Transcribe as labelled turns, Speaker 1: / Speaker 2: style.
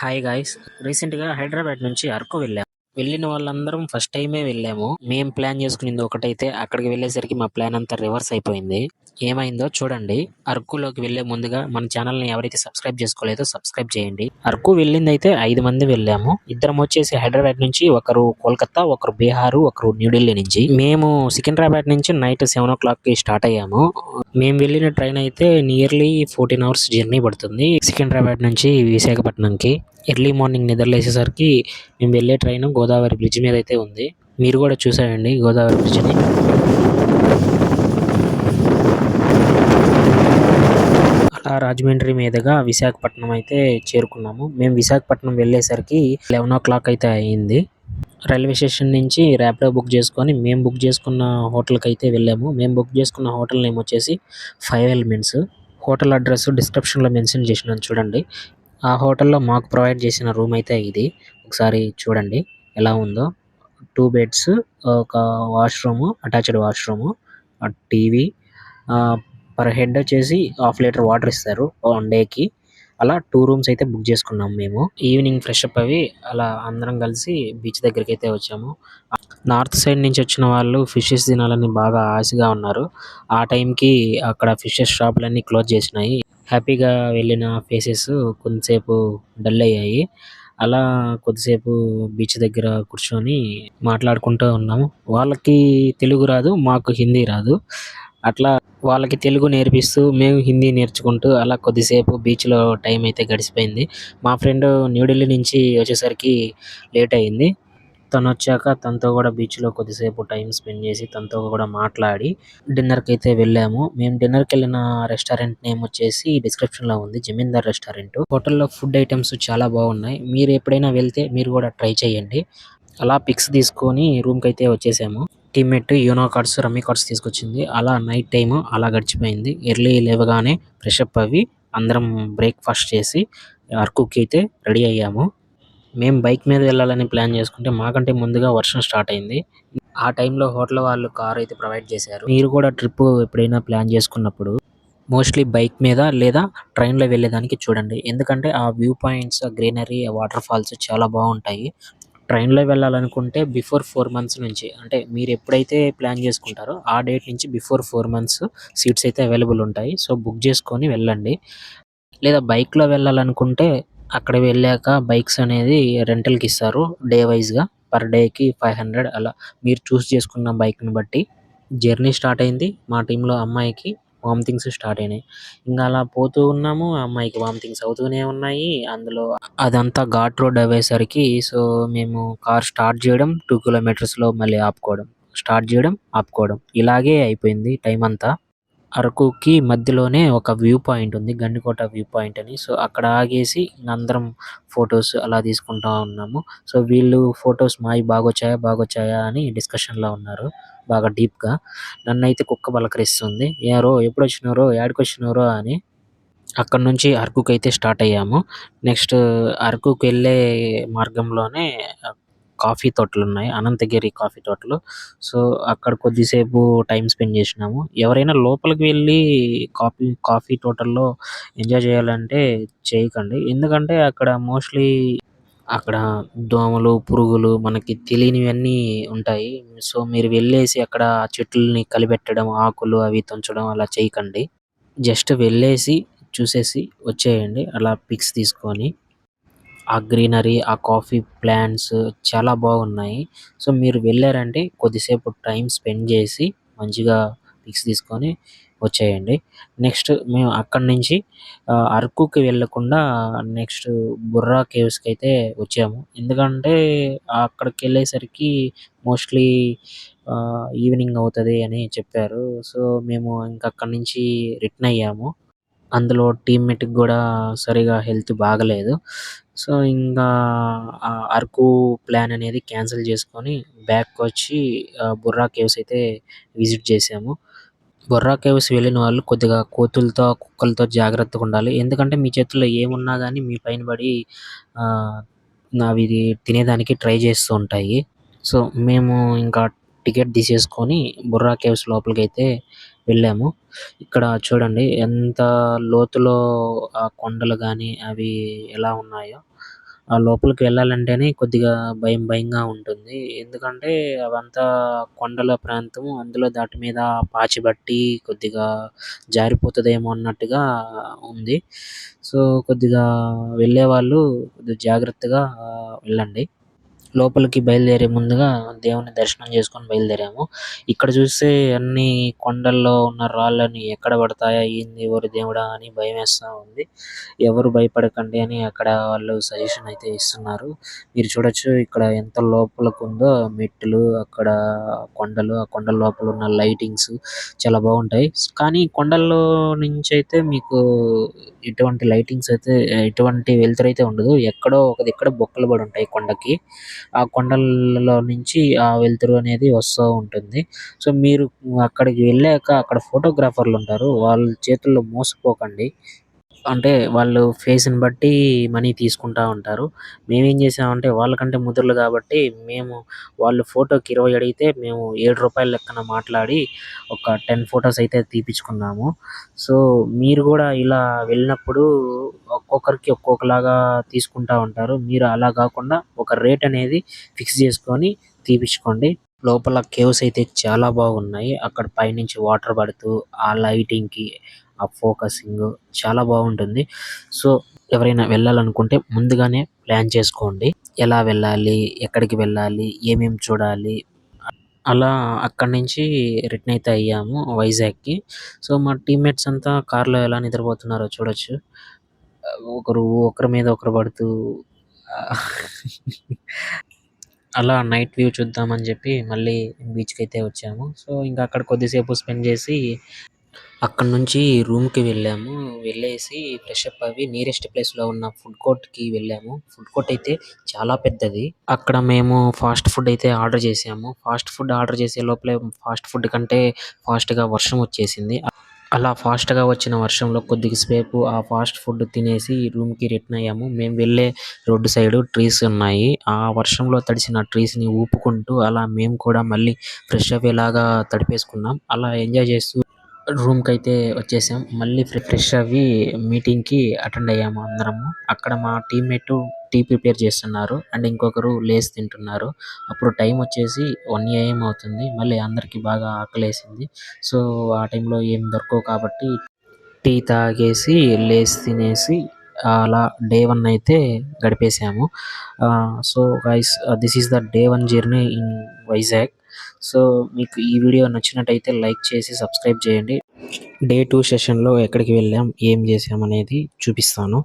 Speaker 1: Hi guys రీసెంట్గా హైదరాబాద్ నుంచి అరకు వెళ్ళాం. వెళ్ళిన వాళ్ళందరం ఫస్ట్ టైమే వెళ్ళాము. మేము ప్లాన్ చేసుకునేది ఒకటైతే అక్కడికి వెళ్ళేసరికి మా ప్లాన్ అంతా రివర్స్ అయిపోయింది. ఏమైందో చూడండి. అరకులోకి వెళ్ళే ముందుగా మన ఛానల్ని ఎవరైతే సబ్స్క్రైబ్ చేసుకోలేదో సబ్స్క్రైబ్ చేయండి. అరకు వెళ్ళింది అయితే ఐదు మంది వెళ్ళాము. ఇద్దరం వచ్చేసి హైదరాబాద్ నుంచి ఒకరు కోల్కతా ఒకరు బీహార్ ఒకరు న్యూఢిల్లీ నుంచి. మేము సికింద్రాబాద్ నుంచి నైట్ సెవెన్ ఓ క్లాక్కి స్టార్ట్ అయ్యాము. మేము వెళ్ళిన ట్రైన్ అయితే నియర్లీ ఫోర్టీన్ అవర్స్ జర్నీ పడుతుంది సికింద్రాబాద్ నుంచి విశాఖపట్నంకి. ఎర్లీ మార్నింగ్ నిద్రలేసేసరికి మేము వెళ్ళే ట్రైన్ గోదావరి బ్రిడ్జ్ మీద అయితే ఉంది. మీరు కూడా చూసారండి గోదావరి బ్రిడ్జ్ని. రాజమండ్రి మీదుగా విశాఖపట్నం అయితే చేరుకున్నాము. మేము విశాఖపట్నం వెళ్ళేసరికి లెవెన్ ఓ క్లాక్ అయితే అయింది. రైల్వే స్టేషన్ నుంచి ర్యాపిడో బుక్ చేసుకొని మేము బుక్ చేసుకున్న హోటల్కి అయితే వెళ్ళాము. మేము బుక్ చేసుకున్న హోటల్ నేమ్ వచ్చేసి ఫైవ్ ఎలిమెంట్స్. హోటల్ అడ్రస్ డిస్క్రిప్షన్లో మెన్షన్ చేసినాను చూడండి. ఆ హోటల్లో మాకు ప్రొవైడ్ చేసిన రూమ్ అయితే ఇది. ఒకసారి చూడండి ఎలా ఉందో. టూ బెడ్స్ ఒక washroom attached washroom TV per head వచ్చేసి హాఫ్ లీటర్ వాటర్ ఇస్తారు వన్ డేకి అలా టూ రూమ్స్ అయితే బుక్ చేసుకున్నాం మేము. ఈవినింగ్ ఫ్రెష్ అప్ అవి అలా అందరం కలిసి బీచ్ దగ్గరికి అయితే వచ్చాము. నార్త్ సైడ్ నుంచి వచ్చిన వాళ్ళు ఫిషెస్ తినాలని బాగా ఆశగా ఉన్నారు. ఆ టైంకి అక్కడ ఫిషెస్ షాపులన్నీ క్లోజ్ చేసినాయి. హ్యాపీగా వెళ్ళిన ఫేసెస్ కొంతసేపు డల్ అయ్యాయి. అలా కొద్దిసేపు బీచ్ దగ్గర కూర్చొని మాట్లాడుకుంటూ ఉన్నాము. వాళ్ళకి తెలుగు రాదు మాకు హిందీ రాదు. అట్లా వాళ్ళకి తెలుగు నేర్పిస్తూ మేము హిందీ నేర్చుకుంటూ అలా కొద్దిసేపు బీచ్లో టైం అయితే గడిచిపోయింది. మా ఫ్రెండ్ న్యూఢిల్లీ నుంచి వచ్చేసరికి లేట్ అయింది. తను వచ్చాక తనతో కూడా బీచ్లో కొద్దిసేపు టైం స్పెండ్ చేసి తనతో కూడా మాట్లాడి డిన్నర్కి అయితే వెళ్ళాము. మేము డిన్నర్కి వెళ్ళిన రెస్టారెంట్ నేమ్ వచ్చేసి డిస్క్రిప్షన్లో ఉంది. జమీందార్ రెస్టారెంట్. హోటల్లో ఫుడ్ ఐటమ్స్ చాలా బాగున్నాయి. మీరు ఎప్పుడైనా వెళ్తే మీరు కూడా ట్రై చేయండి. అలా పిక్స్ తీసుకొని రూమ్కి అయితే వచ్చేసాము. Teammate Uno cards rummy cards తీసుకొచ్చింది. అలా నైట్ టైం అలా గడిచిపోయింది. ఎర్లీ లేవగానే ఫ్రెష్ అప్ అవి అందరం బ్రేక్ఫాస్ట్ చేసి అరకుకి అయితే రెడీ అయ్యాము. మేము బైక్ మీద వెళ్ళాలని ప్లాన్ చేసుకుంటే మాకంటే ముందుగా వర్షం స్టార్ట్ అయింది. ఆ టైంలో హోటల్ వాళ్ళు కార్ అయితే ప్రొవైడ్ చేశారు. మీరు కూడా ట్రిప్ ఎప్పుడైనా ప్లాన్ చేసుకున్నప్పుడు మోస్ట్లీ బైక్ మీద లేదా ట్రైన్లో వెళ్ళేదానికి చూడండి. ఎందుకంటే ఆ view points greenery water falls చాలా బాగుంటాయి. ట్రైన్లో వెళ్ళాలనుకుంటే బిఫోర్ ఫోర్ మంత్స్ నుంచి అంటే మీరు ఎప్పుడైతే ప్లాన్ చేసుకుంటారో ఆ డేట్ నుంచి బిఫోర్ ఫోర్ మంత్స్ సీట్స్ అయితే అవైలబుల్ ఉంటాయి. సో బుక్ చేసుకొని వెళ్ళండి. లేదా బైక్లో వెళ్ళాలనుకుంటే అక్కడ వెళ్ళాక బైక్స్ అనేది రెంటల్కి ఇస్తారు డే వైజ్గా పర్ డేకి ఫైవ్ హండ్రెడ్ అలా మీరు చూస్ చేసుకున్న బైక్ని బట్టి జర్నీ స్టార్ట్ అయింది మా టీంలో అమ్మాయికి. వామిటింగ్స్ స్టార్ట్ అయినాయి. ఇంకా అలా పోతూ ఉన్నాము. ఆ అమ్మాయికి వామిటింగ్స్ అవుతూనే ఉన్నాయి. అందులో అదంతా ఘాట్ రోడ్ అయ్యేసరికి సో మేము కార్ స్టార్ట్ చేయడం టూ కిలోమీటర్స్లో మళ్ళీ ఆపుకోవడం స్టార్ట్ చేయడం ఆపుకోవడం. ఇలాగే అయిపోయింది టైం అంతా. అరకుకి మధ్యలోనే ఒక వ్యూ పాయింట్ ఉంది గండికోట వ్యూ పాయింట్ అని. సో అక్కడ ఆగేసి అందరం ఫొటోస్ అలా తీసుకుంటా ఉన్నాము. సో వీళ్ళు ఫొటోస్ మావి బాగొచ్చాయా బాగొచ్చాయా అని డిస్కషన్లో ఉన్నారు బాగా డీప్గా. నన్ను అయితే కుక్క పలకరిస్తుంది ఏరో ఎప్పుడు వచ్చినారో యాడికి వచ్చినారో అని. అక్కడ నుంచి అరకుకి అయితే స్టార్ట్ అయ్యాము. నెక్స్ట్ అరకుకి వెళ్ళే మార్గంలోనే కాఫీ తోటలు ఉన్నాయి అనంతగిరి కాఫీ తోటలు. సో అక్కడ కొద్దిసేపు టైం స్పెండ్ చేసినాము. ఎవరైనా లోపలికి వెళ్ళి కాఫీ కాఫీ తోటల్లో ఎంజాయ్ చేయాలంటే చేయకండి. ఎందుకంటే అక్కడ మోస్ట్లీ అక్కడ దోమలు పురుగులు మనకి తెలియనివన్నీ ఉంటాయి. సో మీరు వెళ్ళేసి అక్కడ చెట్లని కలిపెట్టడం ఆకులు అవి తుంచడం అలా చేయకండి. జస్ట్ వెళ్ళేసి చూసేసి వచ్చేయండి. అలా పిక్స్ తీసుకొని ఆ గ్రీనరీ ఆ కాఫీ ప్లాంట్స్ చాలా బాగున్నాయి. సో మీరు వెళ్ళారంటే కొద్దిసేపు టైం స్పెండ్ చేసి మంచిగా పిక్స్ తీసుకొని వచ్చేయండి. నెక్స్ట్ మేము అక్కడి నుంచి అరకుకి వెళ్ళకుండా నెక్స్ట్ బుర్రా కేవ్స్కి అయితే వచ్చాము. ఎందుకంటే అక్కడికి వెళ్ళేసరికి మోస్ట్లీ ఈవినింగ్ అవుతుంది అని చెప్పారు. సో మేము ఇంకా అక్కడి నుంచి రిటర్న్ అయ్యాము. అందులో టీమ్మేట్కి కూడా సరిగా హెల్త్ బాగలేదు. సో ఇంకా అరకు ప్లాన్ అనేది క్యాన్సిల్ చేసుకొని బ్యాక్ వచ్చి బుర్రా కేవ్స్ అయితే విజిట్ చేసాము. బొర్రా కేవ్స్ వెళ్ళిన వాళ్ళు కొద్దిగా కోతులతో కుక్కలతో జాగ్రత్తగా ఉండాలి. ఎందుకంటే మీ చేతుల్లో ఏమున్నా కానీ మీ పైన పడి అవి తినేదానికి ట్రై చేస్తూ ఉంటాయి. సో మేము ఇంకా టికెట్ తీసేసుకొని బుర్రా కేవ్స్ లోపలికి అయితే వెళ్ళాము. ఇక్కడ చూడండి ఎంత లోతులో ఆ కొండలు కానీ అవి ఎలా ఉన్నాయో. ఆ లోపలికి వెళ్ళాలంటేనే కొద్దిగా భయం భయంగా ఉంటుంది. ఎందుకంటే అవంతా కొండల ప్రాంతం. అందులో దాటి మీద పాచిబట్టి కొద్దిగా జారిపోతుందేమో అన్నట్టుగా ఉంది. సో కొద్దిగా వెళ్ళే వాళ్ళు కొద్దిగా జాగ్రత్తగా వెళ్ళండి. లోపలికి బయలుదేరే ముందుగా దేవుని దర్శనం చేసుకొని బయలుదేరాము. ఇక్కడ చూస్తే అన్ని కొండల్లో ఉన్న రాళ్ళని ఎక్కడ పడతాయా ఏంది ఎవరు దేవుడా అని భయం వేస్తూ ఉంది. ఎవరు భయపడకండి అని అక్కడ వాళ్ళు సజెషన్ అయితే ఇస్తున్నారు. మీరు చూడొచ్చు ఇక్కడ ఎంత లోపలకు ఉందో మెట్లు అక్కడ కొండలు ఆ కొండల లోపల ఉన్న లైటింగ్స్ చాలా బాగుంటాయి. కానీ కొండల్లో నుంచి అయితే మీకు ఎటువంటి లైటింగ్స్ అయితే ఎటువంటి వెలుతురు అయితే ఉండదు. ఎక్కడో ఒక దిక్కడ బొక్కలు పడి ఉంటాయి కొండకి. ఆ కొండలలో నుంచి ఆ వెలుతురు అనేది వస్తూ ఉంటుంది. సో మీరు అక్కడికి వెళ్ళాక అక్కడ ఫోటోగ్రాఫర్లు ఉంటారు. వాళ్ళ చేతుల్లో మోసపోకండి అంటే వాళ్ళు ఫేస్ని బట్టి మనీ తీసుకుంటూ ఉంటారు. మేమేం చేసామంటే వాళ్ళకంటే ముదుర్లు కాబట్టి మేము వాళ్ళు ఫోటోకి ఇరవై అడిగితే మేము ఏడు రూపాయల లెక్కన మాట్లాడి ఒక టెన్ ఫొటోస్ అయితే తీపించుకున్నాము సో మీరు కూడా ఇలా వెళ్ళినప్పుడు ఒక్కొక్కరికి ఒక్కొక్కలాగా తీసుకుంటూ ఉంటారు. మీరు అలా కాకుండా ఒక రేట్ అనేది ఫిక్స్ చేసుకొని తీపించుకోండి లోపల కేవ్స్ అయితే చాలా బాగున్నాయి. అక్కడ పైనుంచి వాటర్ పడుతూ ఆ లైటింగ్కి ఆ ఫోకసింగ్ చాలా బాగుంటుంది. సో ఎవరైనా వెళ్ళాలనుకుంటే ముందుగానే ప్లాన్ చేసుకోండి. ఎలా వెళ్ళాలి ఎక్కడికి వెళ్ళాలి ఏమేమి చూడాలి. అలా అక్కడి నుంచి రిటర్న్ అయితే అయ్యాము వైజాగ్కి. సో మా టీమ్మేట్స్ అంతా కార్లో ఎలా నిద్రపోతున్నారో చూడొచ్చు. ఒకరు ఒకరి మీద ఒకరు పడుతూ అలా నైట్ వ్యూ చూద్దామని చెప్పి మళ్ళీ బీచ్కి అయితే వచ్చాము. సో ఇంకా అక్కడ కొద్దిసేపు స్పెండ్ చేసి అక్కడ నుంచి రూమ్కి వెళ్ళాము. వెళ్ళేసి ఫ్రెష్ అప్ అవి నియరెస్ట్ ప్లేస్లో ఉన్న ఫుడ్ కోర్ట్కి వెళ్ళాము. ఫుడ్ కోర్ట్ అయితే చాలా పెద్దది. అక్కడ మేము ఫాస్ట్ ఫుడ్ అయితే ఆర్డర్ చేసాము. ఫాస్ట్ ఫుడ్ ఆర్డర్ చేసే లోపలే ఫాస్ట్ ఫుడ్ కంటే ఫాస్ట్గా వర్షం వచ్చేసింది. అలా ఫాస్ట్గా వచ్చిన వర్షంలో కొద్దిసేపు ఆ ఫాస్ట్ ఫుడ్ తినేసి రూమ్కి రిటర్న్ అయ్యాము. మేము వెళ్ళే రోడ్డు సైడ్ ట్రీస్ ఉన్నాయి. ఆ వర్షంలో తడిసిన ట్రీస్ని ఊపుకుంటూ అలా మేము కూడా మళ్ళీ ఫ్రెష్ అయ్యేలాగా తడిపేసుకున్నాం. అలా ఎంజాయ్ చేస్తూ రూమ్కి అయితే వచ్చేసాం. మళ్ళీ ఫ్రెష్ అయ్యి మీటింగ్కి అటెండ్ అయ్యాము అందరము. అక్కడ మా టీమ్మేట్ టీ ప్రిపేర్ చేస్తున్నారు. అండ్ ఇంకొకరు లేస్ తింటున్నారు. అప్పుడు టైం వచ్చేసి వన్ ఏఎం అవుతుంది. మళ్ళీ అందరికీ బాగా ఆకలేసింది. సో ఆ టైంలో ఏం దొరకవు కాబట్టి టీ తాగేసి లేస్ తినేసి అలా డే వన్ అయితే గడిపేసాము so guys this is the day one journey in Vizag so మీకు ఈ వీడియో నచ్చినట్టయితే లైక్ చేసి సబ్స్క్రైబ్ చేయండి. డే టూ సెషన్లో ఎక్కడికి వెళ్ళాం ఏం చేసాం అనేది చూపిస్తాను.